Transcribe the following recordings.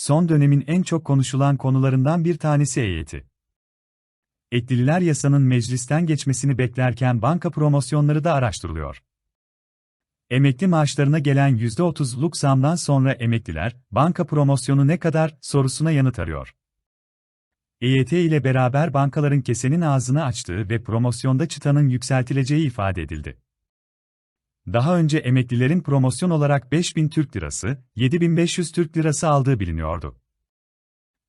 Son dönemin en çok konuşulan konularından bir tanesi EYT. Eklililer yasanın meclisten geçmesini beklerken banka promosyonları da araştırılıyor. Emekli maaşlarına gelen %30'luk zamdan sonra emekliler, banka promosyonu ne kadar sorusuna yanıt arıyor. EYT ile beraber bankaların kesenin ağzını açtığı ve promosyonda çıtanın yükseltileceği ifade edildi. Daha önce emeklilerin promosyon olarak 5000 Türk Lirası, 7500 Türk Lirası aldığı biliniyordu.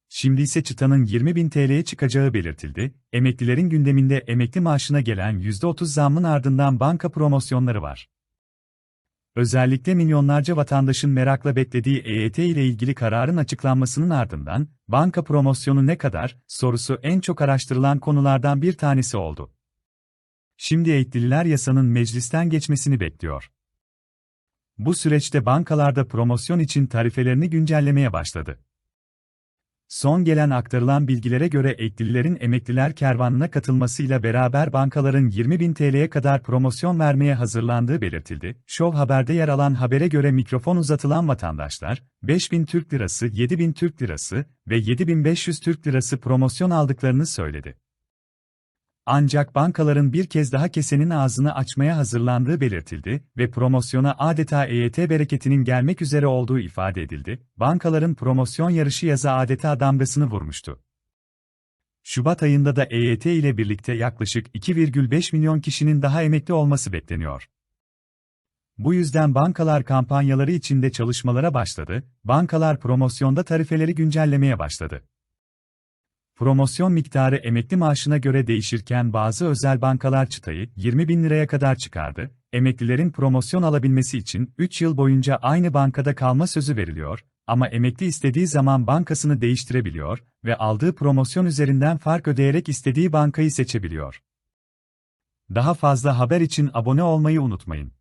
Şimdi ise çıtanın 20.000 TL'ye çıkacağı belirtildi. Emeklilerin gündeminde emekli maaşına gelen %30 zammın ardından banka promosyonları var. Özellikle milyonlarca vatandaşın merakla beklediği EYT ile ilgili kararın açıklanmasının ardından, banka promosyonu ne kadar sorusu en çok araştırılan konulardan bir tanesi oldu. Şimdi eğitlililer yasanın meclisten geçmesini bekliyor. Bu süreçte bankalarda promosyon için tarifelerini güncellemeye başladı. Son gelen aktarılan bilgilere göre eklililerin emekliler kervanına katılmasıyla beraber bankaların 20 bin TL'ye kadar promosyon vermeye hazırlandığı belirtildi. Show Haber'de yer alan habere göre mikrofon uzatılan vatandaşlar, 5 bin Türk Lirası, 7 bin Türk Lirası ve 7500 Türk Lirası promosyon aldıklarını söyledi. Ancak bankaların bir kez daha kesenin ağzını açmaya hazırlandığı belirtildi ve promosyona adeta EYT bereketinin gelmek üzere olduğu ifade edildi. Bankaların promosyon yarışı yaza adeta damgasını vurmuştu. Şubat ayında da EYT ile birlikte yaklaşık 2,5 milyon kişinin daha emekli olması bekleniyor. Bu yüzden bankalar kampanyaları içinde çalışmalara başladı, bankalar promosyonda tarifeleri güncellemeye başladı. Promosyon miktarı emekli maaşına göre değişirken bazı özel bankalar çıtayı 20 bin liraya kadar çıkardı. Emeklilerin promosyon alabilmesi için 3 yıl boyunca aynı bankada kalma sözü veriliyor ama emekli istediği zaman bankasını değiştirebiliyor ve aldığı promosyon üzerinden fark ödeyerek istediği bankayı seçebiliyor. Daha fazla haber için abone olmayı unutmayın.